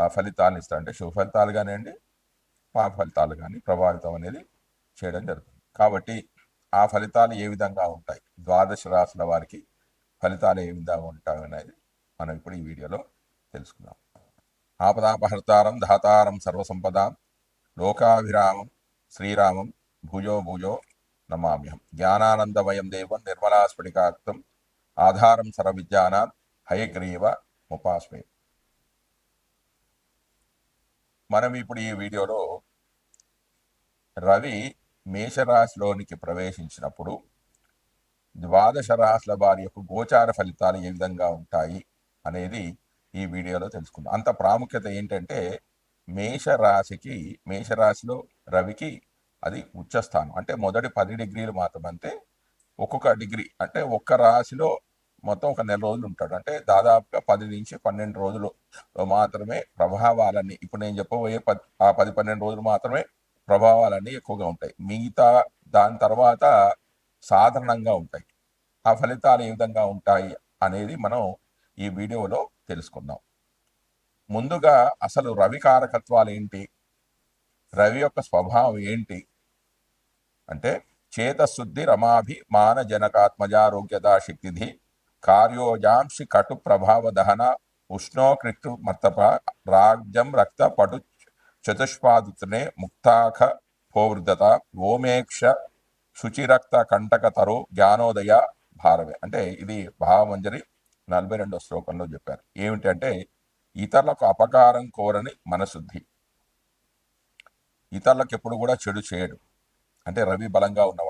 ఆ ఫలితాలను ఇస్తా అంటే శుభ ఫలితాలు కానివ్వండి పాప ఫలితాలు కానీ ప్రభావితం అనేది చేయడం జరుగుతుంది. కాబట్టి ఆ ఫలితాలు ఏ విధంగా ఉంటాయి? ద్వాదశ రాసుల వారికి ఫలితాలు ఏ విధంగా ఉంటాయి అనేది మనం ఇప్పుడు ఈ వీడియోలో తెలుసుకుందాం. ఆపదాపహర్తారం ధాతారం సర్వసంపదాం లోకాభిరామం శ్రీరామం భుజో భుజో నమామ్యహం. జ్ఞానానందమయం దేవం నిర్మలాస్ఫటికాక్తం ఆధారం సర్వవిద్యానాం హయగ్రీవ ఉపాస్మే మనం ఇప్పుడు ఈ వీడియోలో రవి మేషరాశిలోనికి ప్రవేశించినప్పుడు ద్వాదశ రాశుల వారి యొక్క గోచార ఫలితాలు ఏ విధంగా ఉంటాయి అనేది ఈ వీడియోలో తెలుసుకుందాం. అంత ప్రాముఖ్యత ఏంటంటే మేషరాశికి మేషరాశిలో రవికి అది ఉచ్చస్థానం. అంటే మొదటి పది డిగ్రీలు మాత్రం అంతే ఒక్కొక్క డిగ్రీ అంటే ఒక్క రాశిలో మొత్తం ఒక నెల రోజులు ఉంటాడు. అంటే దాదాపుగా పది నుంచి పన్నెండు రోజులు మాత్రమే ప్రభావాలన్నీ ఇప్పుడు నేను చెప్పబోయే పది ఆ పది పన్నెండు రోజులు మాత్రమే ప్రభావాలన్నీ ఎక్కువగా ఉంటాయి. మిగతా దాని తర్వాత సాధారణంగా ఉంటాయి. ఆ ఫలితాలు ఏ విధంగా ఉంటాయి అనేది మనం ఈ వీడియోలో తెలుసుకుందాం. ముందుగా అసలు రవి కారకత్వాలు ఏంటి? రవి యొక్క స్వభావం ఏంటి? అంటే చేతశుద్ధి రమాభి మానజనకాత్మజారోగ్యత శక్తిధి కార్యోజాంశి కటు ప్రభావ దహన ఉష్ణోకృక్తు మర్తప రాజ్యం రక్త పటు చతుష్పాదుతనే ముక్తాఖ పోవృద్ధత ఓమేక్ష శుచిరక్త కంటక తరు జ్ఞానోదయ భారవే. అంటే ఇది భావమంజరి నలభై రెండో శ్లోకంలో చెప్పారు. ఏమిటంటే ఇతరులకు అపకారం కోరని మనశుద్ధి. ఇతరులకు ఎప్పుడు కూడా చెడు చేయడు. అంటే రవి బలంగా ఉన్నవాడు.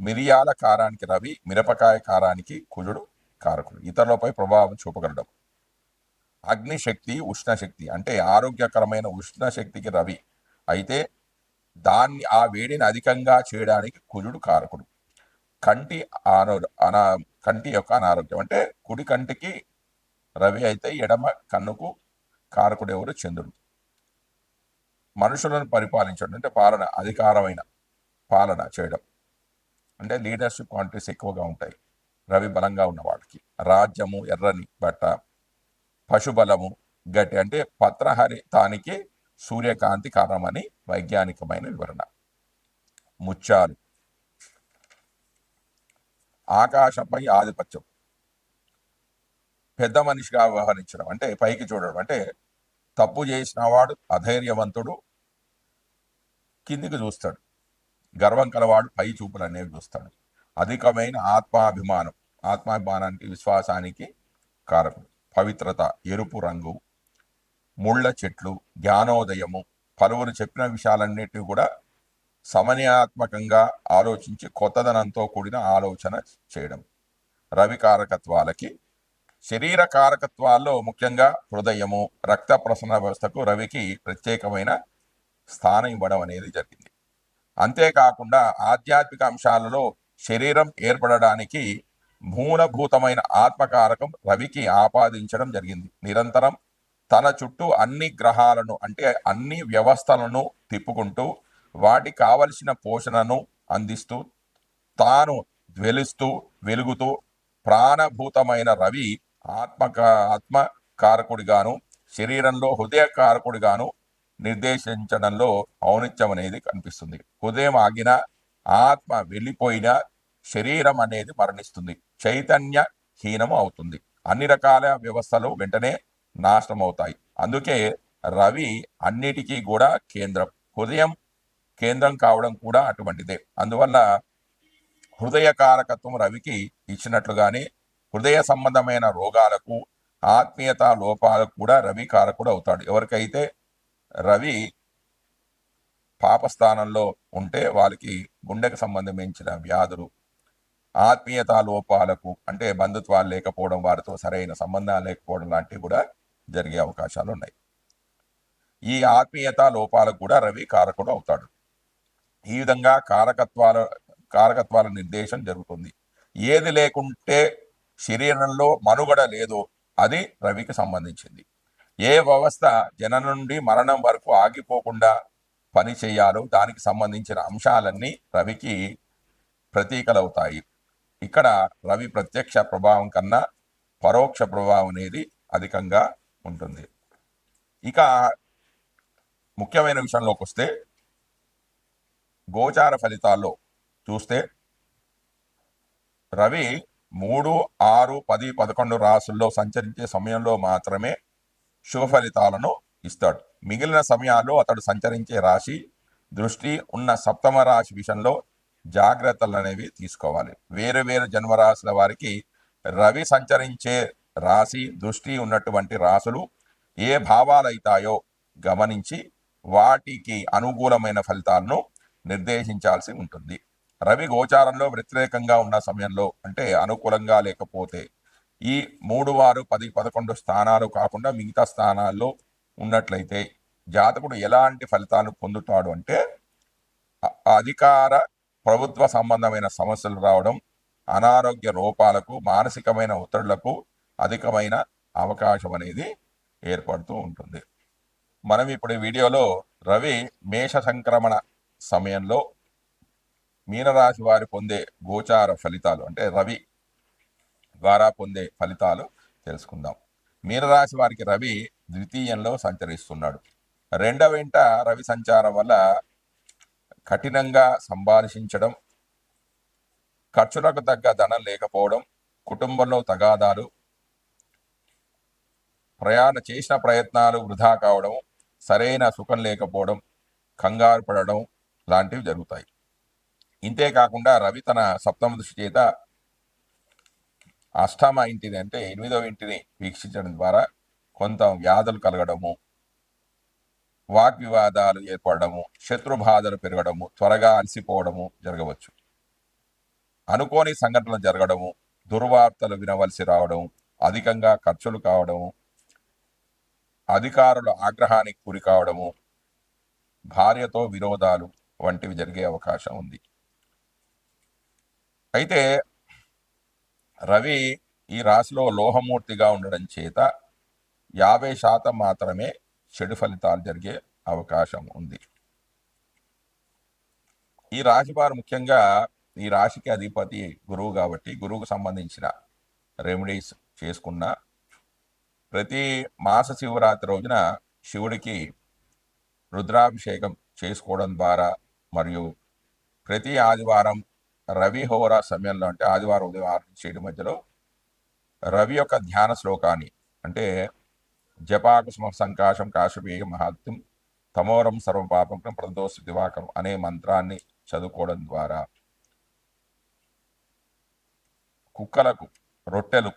మిరియాల కారానికి రవి మిరపకాయ కారానికి కుజుడు కారకుడు. ఇతరులపై ప్రభావం చూపగలడం. అగ్నిశక్తి ఉష్ణశక్తి అంటే ఆరోగ్యకరమైన ఉష్ణశక్తికి రవి. అయితే దాన్ని ఆ వేడిని అధికంగా చేయడానికి కుజుడు కారకుడు. కంటి ఆరో అనా కంటి యొక్క అనారోగ్యం అంటే కుడి కంటికి రవి అయితే ఎడమ కన్నుకు కారకుడు ఎవరు? చంద్రుడు. మనుషులను పరిపాలించడం అంటే పాలన అధికారమైన పాలన చేయడం. అంటే లీడర్షిప్ క్వాంటిటీస్ ఎక్కువగా ఉంటాయి. రవి బలంగా ఉన్నవాడికి రాజ్యము ఎర్రని బట్ట పశుబలము గట్టి అంటే పత్రహరి తానికి సూర్యకాంతి కారణమని వైజ్ఞానికమైన వివరణ. ముత్యాలు. ఆకాశంపై ఆధిపత్యం. పెద్ద మనిషిగా వ్యవహరించడం అంటే పైకి చూడడం అంటే తప్పు చేసిన వాడు అధైర్యవంతుడు కిందికి చూస్తాడు. గర్వం కలవాడు పై చూపులు అనేవి చూస్తాడు. అధికమైన ఆత్మాభిమానం ఆత్మాభిమానానికి విశ్వాసానికి కారకుడు. పవిత్రత ఎరుపు రంగు ముళ్ళ చెట్లు జ్ఞానోదయము పలువురు చెప్పిన విషయాలన్నిటిని కూడా సమన్యాత్మకంగా ఆలోచించి కొత్తదనంతో కూడిన ఆలోచన చేయడం. రవి కారకత్వాలకి శరీర కారకత్వాల్లో ముఖ్యంగా హృదయము రక్త ప్రసరణ వ్యవస్థకు రవికి ప్రత్యేకమైన స్థానం ఇవ్వడం అనేది జరిగింది. అంతేకాకుండా ఆధ్యాత్మిక అంశాలలో శరీరం ఏర్పడడానికి మూలభూతమైన ఆత్మకారకం రవికి ఆపాదించడం జరిగింది. నిరంతరం తన చుట్టూ అన్ని గ్రహాలను అంటే అన్ని వ్యవస్థలను తిప్పుకుంటూ వాటికి కావలసిన పోషణను అందిస్తూ తాను జ్వలిస్తూ వెలుగుతూ ప్రాణభూతమైన రవి ఆత్మక ఆత్మకారకుడిగాను శరీరంలో హృదయకారకుడిగాను నిర్దేశించడంలో ఔనిత్యం అనేది కనిపిస్తుంది. హృదయం ఆగిన ఆత్మ వెళ్ళిపోయిన శరీరం అనేది మరణిస్తుంది. చైతన్య హీనం అవుతుంది. అన్ని రకాల వ్యవస్థలు వెంటనే నాశనం అవుతాయి. అందుకే రవి అన్నిటికీ కూడా కేంద్రం. హృదయం కేంద్రం కావడం కూడా అటువంటిదే. అందువల్ల హృదయ కారకత్వం రవికి ఇచ్చినట్లుగానే హృదయ సంబంధమైన రోగాలకు ఆత్మీయత లోపాలకు కూడా రవి కారకుడు అవుతాడు. ఎవరికైతే రవి పాపస్థానంలో ఉంటే వాళ్ళకి గుండెకు సంబంధించిన వ్యాధులు ఆత్మీయత లోపాలకు అంటే బంధుత్వాలు లేకపోవడం వారితో సరైన సంబంధాలు లేకపోవడం లాంటివి కూడా జరిగే అవకాశాలు ఉన్నాయి. ఈ ఆత్మీయత లోపాలకు కూడా రవి కారకుడు అవుతాడు. ఈ విధంగా కారకత్వాల కారకత్వాల నిర్దేశం జరుగుతుంది. ఏది లేకుంటే శరీరంలో మనుగడ లేదో అది రవికి సంబంధించింది. ఏ వ్యవస్థ జనం నుండి మరణం వరకు ఆగిపోకుండా పని చేయాలో దానికి సంబంధించిన అంశాలన్నీ రవికి ప్రతీకలవుతాయి. ఇక్కడ రవి ప్రత్యక్ష ప్రభావం కన్నా పరోక్ష ప్రభావం అనేది అధికంగా ఉంటుంది. ఇక ముఖ్యమైన విషయంలోకి వస్తే గోచార ఫలితాల్లో చూస్తే రవి మూడు ఆరు పది పదకొండు రాసుల్లో సంచరించే సమయంలో మాత్రమే శుభ ఫలితాలను ఇస్తాడు. మిగిలిన సమయాల్లో అతడు సంచరించే రాశి దృష్టి ఉన్న సప్తమ రాశి విషయంలో జాగ్రత్తలు అనేవి తీసుకోవాలి. వేరు వేరు జన్మరాశుల వారికి రవి సంచరించే రాశి దృష్టి ఉన్నటువంటి రాసులు ఏ భావాలైతాయో గమనించి వాటికి అనుకూలమైన ఫలితాలను నిర్దేశించాల్సి ఉంటుంది. రవి గోచారంలో వ్యతిరేకంగా ఉన్న సమయంలో అంటే అనుకూలంగా లేకపోతే ఈ మూడు వారు పది పదకొండు స్థానాలు కాకుండా మిగతా స్థానాల్లో ఉన్నట్లయితే జాతకుడు ఎలాంటి ఫలితాలు పొందుతాడు అంటే అధికార ప్రభుత్వ సంబంధమైన సమస్యలు రావడం అనారోగ్య రూపాలకు మానసికమైన ఒత్తిళ్ళకు అధికమైన అవకాశం అనేది ఏర్పడుతూ ఉంటుంది. మనం ఇప్పుడు వీడియోలో రవి మేష సంక్రమణ సమయంలో మీనరాశి వారి పొందే గోచార ఫలితాలు అంటే రవి ద్వారా పొందే ఫలితాలు తెలుసుకుందాం. మీనరాశి వారికి రవి ద్వితీయంలో సంచరిస్తున్నాడు. రెండవ ఇంట రవి సంచారం వల్ల కఠినంగా సంభాషించడం ఖర్చులకు తగ్గ ధనం లేకపోవడం కుటుంబంలో తగాదాలు ప్రయాణ చేసిన ప్రయత్నాలు వృధా కావడం సరైన సుఖం లేకపోవడం కంగారు పడడం లాంటివి జరుగుతాయి. ఇంతే కాకుండా రవి తన సప్తమ దృష్టి చేత అష్టమ ఇంటిని అంటే ఎనిమిదవ ఇంటిని వీక్షించడం ద్వారా కొంత వ్యాధులు కలగడము వాగ్వివాదాలు ఏర్పడము శత్రుబాధలు పెరగడము త్వరగా అలసిపోవడము జరగవచ్చు. అనుకోని సంఘటనలు జరగడము దుర్వార్తలు వినవలసి రావడం అధికంగా ఖర్చులు కావడము అధికారుల ఆగ్రహానికి గురి కావడము భార్యతో విరోధాలు వంటివి జరిగే అవకాశం ఉంది. అయితే రవి ఈ రాశిలో లోహమూర్తిగా ఉండడం చేత యాభై శాతం మాత్రమే చెడు ఫలితాలు జరిగే అవకాశం ఉంది. ఈ రాశి వారు ముఖ్యంగా ఈ రాశికి అధిపతి గురువు కాబట్టి గురువుకు సంబంధించిన రెమెడీస్ చేసుకున్న ప్రతి మాస శివరాత్రి రోజున శివుడికి రుద్రాభిషేకం చేసుకోవడం ద్వారా మరియు ప్రతి ఆదివారం రవి హోరా సమయంలో అంటే ఆదివారం ఉదయం ఆరు నుంచి ఏడు మధ్యలో రవి యొక్క ధ్యాన శ్లోకాన్ని అంటే జపాకుసుమ సంకాశం కాశపేయ మహాత్యం తమోరం సర్వపాపం ప్రదోష దివాకరం అనే మంత్రాన్ని చదువుకోవడం ద్వారా కుక్కలకు రొట్టెలు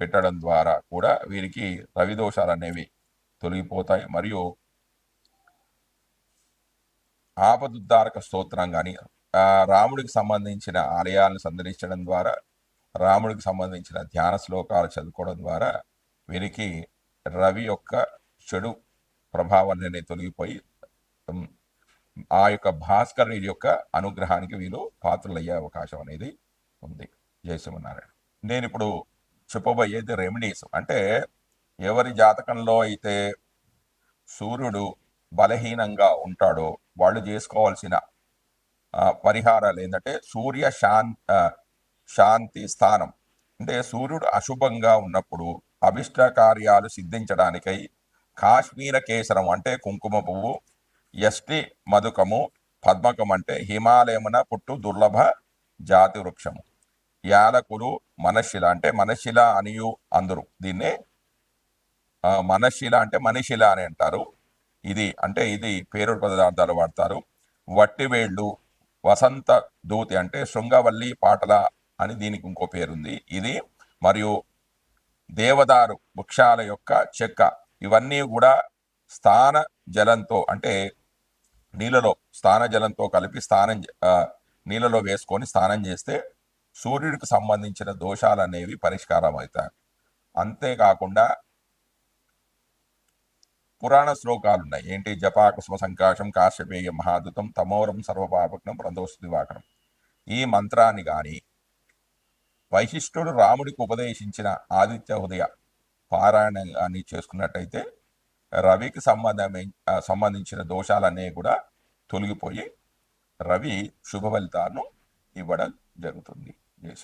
పెట్టడం ద్వారా కూడా వీరికి రవి దోషాలు అనేవి తొలగిపోతాయి. మరియు ఆపదుద్ధారక స్తోత్రం కానీ రాముడికి సంబంధించిన ఆలయాలను సందర్శించడం ద్వారా రాముడికి సంబంధించిన ధ్యాన శ్లోకాలు చదువుకోవడం ద్వారా వీరికి రవి యొక్క చెడు ప్రభావాన్ని తొలగిపోయి ఆ యొక్క భాస్కర్ యొక్క అనుగ్రహానికి వీరు పాత్రలయ్యే అవకాశం అనేది ఉంది. జయ నేను ఇప్పుడు చెప్పబోయేది రెమెడీస్. అంటే ఎవరి జాతకంలో అయితే సూర్యుడు బలహీనంగా ఉంటాడో వాళ్ళు చేసుకోవాల్సిన పరిహారాలు ఏంటంటే సూర్య శాన్ శాంతి స్థానం. అంటే సూర్యుడు అశుభంగా ఉన్నప్పుడు అభిష్ట కార్యాలు సిద్ధించడానికై కాశ్మీర కేసరం అంటే కుంకుమ పువ్వు ఎస్టి మధుకము పద్మకం అంటే హిమాలయమున పుట్టు దుర్లభ జాతి వృక్షము. యాలకులు మనశిల అంటే మనశిల అనియు అందరు. దీన్నే మనశిల అంటే మనిషిల అని అంటారు. ఇది అంటే ఇది పేరు పదార్థాలు వాడతారు. వట్టివేళ్ళు వసంత దూతి అంటే శృంగవల్లి పాటల అని దీనికి ఇంకో పేరుంది. ఇది మరియు దేవదారు వృక్షాల యొక్క చెక్క. ఇవన్నీ కూడా స్థాన జలంతో అంటే నీళ్ళలో స్నాన జలంతో కలిపి స్నానం నీళ్ళలో వేసుకొని స్నానం చేస్తే సూర్యుడికి సంబంధించిన దోషాలు అనేవి పరిష్కారం అవుతాయి అంతేకాకుండా పురాణ శ్లోకాలు ఉన్నాయి ఏంటి? జపాకుస్మ సంకాశం కాశ్యపేయ మహాదుతం తమోరం సర్వపాపకం ప్రదోష దివాకరం ఈ మంత్రాన్ని గాని వైశిష్ఠుడు రాముడికి ఉపదేశించిన ఆదిత్య ఉదయ పారాయణాన్ని చేసుకున్నట్టయితే రవికి సంబంధమైన సంబంధించిన దోషాలన్నీ కూడా తొలగిపోయి రవి శుభ ఫలితాలను ఇవ్వడం జరుగుతుంది. జయ